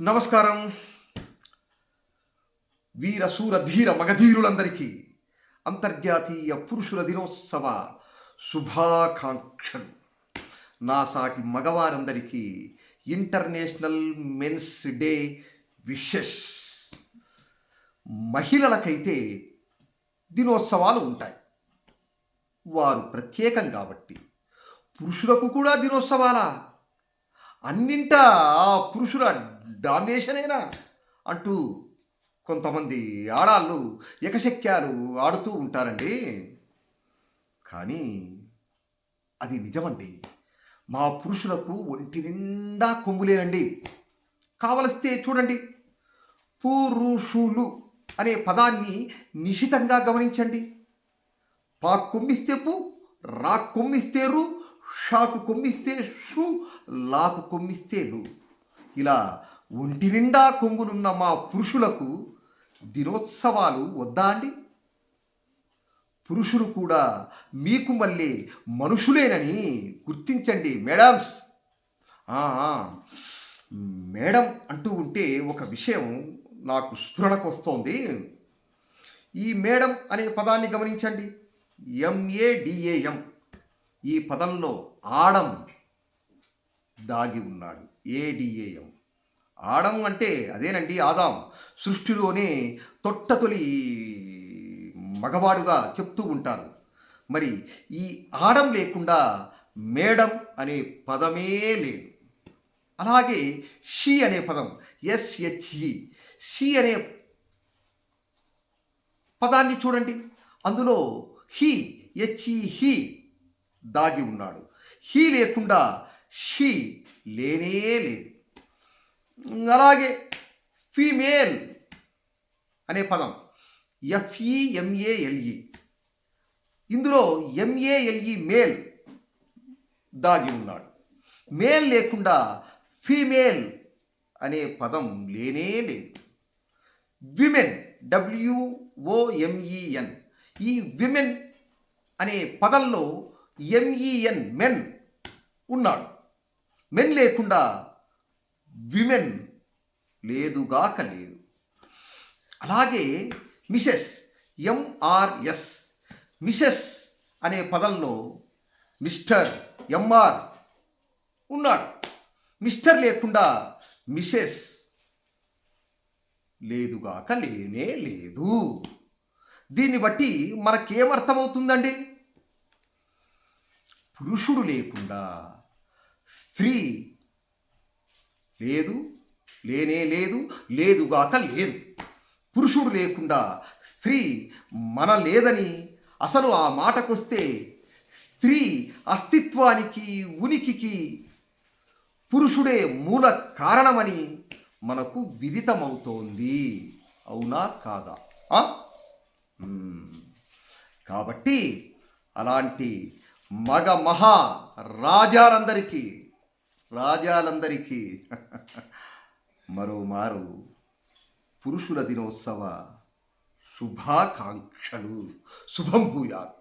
నమస్కారం. వీర సూర ధీర మగధీరులందరికీ అంతర్జాతీయ పురుషుల దినోత్సవ శుభాకాంక్షలు. నా సాటి మగవారందరికీ ఇంటర్నేషనల్ మెన్స్ డే విషెస్. మహిళలకైతే దినోత్సవాలు ఉంటాయి. వారు ప్రత్యేకం కాబట్టి పురుషులకు కూడా దినోత్సవాలా? అన్నింటా ఆ పురుషుల డామినేషనేనా? అంటూ కొంతమంది ఆడాళ్ళు ఎకశక్యాలు ఆడుతూ ఉంటారండి. కానీ అది నిజమండి. మా పురుషులకు ఒంటి నిండా కొమ్ములేనండి కావలిస్తే చూడండి. పురుషులు అనే పదాన్ని నిశితంగా గమనించండి. పా కొమ్మిస్తే పు రా కొమ్మిస్తే రు షాకు కొమ్మిస్తే షు లాకు కొమ్మిస్తే లు. ఇలా ఒంటి నిండా కొమ్ములున్న మా పురుషులకు దినోత్సవాలు వద్దా అండి? పురుషులు కూడా మీకు మళ్ళీ మనుషులేనని గుర్తించండి మేడమ్స్. మేడం అంటూ ఉంటే ఒక విషయం నాకు స్ఫురణకు వస్తోంది ఈ మేడం అనే పదాన్ని గమనించండి. ఎంఏడిఏఎం ఈ పదంలో ఆడం దాగి ఉన్నాడు. ఏడిఏఎం ఆడం అంటే అదేనండి ఆదాం. సృష్టిలోనే తొట్టతొలి మగవాడుగా చెప్తూ ఉంటారు. మరి ఈ ఆడం లేకుండా మేడం అనే పదమే లేదు. అలాగే షీ అనే పదం ఎస్హెచ్ఈ షీ అనే పదాన్ని చూడండి. అందులో హీ హెచ్ఈ హీ దాగి ఉన్నాడు. హీ లేకుండా షీ లేనే లేదు. అలాగే ఫీమేల్ అనే పదం. ఎఫ్ఈఎంఏఎల్ఈ ఇందులో ఎంఏఎల్ఈ మేల్ దాగి ఉన్నాడు. మేల్ లేకుండా ఫీమేల్ అనే పదం లేనే లేదు. విమెన్ డబ్ల్యూఓఎంఈఎన్ ఈ విమెన్ అనే పదంలో ఎంఈఎన్ మెన్ ఉన్నాడు. మెన్ లేకుండా విమెన్ లేదుగాక లేదు. అలాగే మిసెస్ ఎంఆర్ఎస్. మిసెస్ అనే పదంలో మిస్టర్ ఎంఆర్ ఉన్నాడు. మిస్టర్ లేకుండా మిసెస్ లేదుగాక లేనే లేదు. దీన్ని బట్టి మనకేమర్థమవుతుందండి? పురుషుడు లేకుండా స్త్రీ లేదు లేనే లేదు లేదుగాక లేదు. పురుషుడు లేకుండా స్త్రీ మన లేదని అసలు ఆ మాటకొస్తే స్త్రీ అస్తిత్వానికి ఉనికికి పురుషుడే మూల కారణమని మనకు విదితమవుతోంది. అవునా కాదా? కాబట్టి అలాంటి మగ మహా రాజాలందరికీ రాజాలందరికీ మరోమారు పురుషుల దినోత్సవ శుభాకాంక్షలు. శుభం భూయాత్.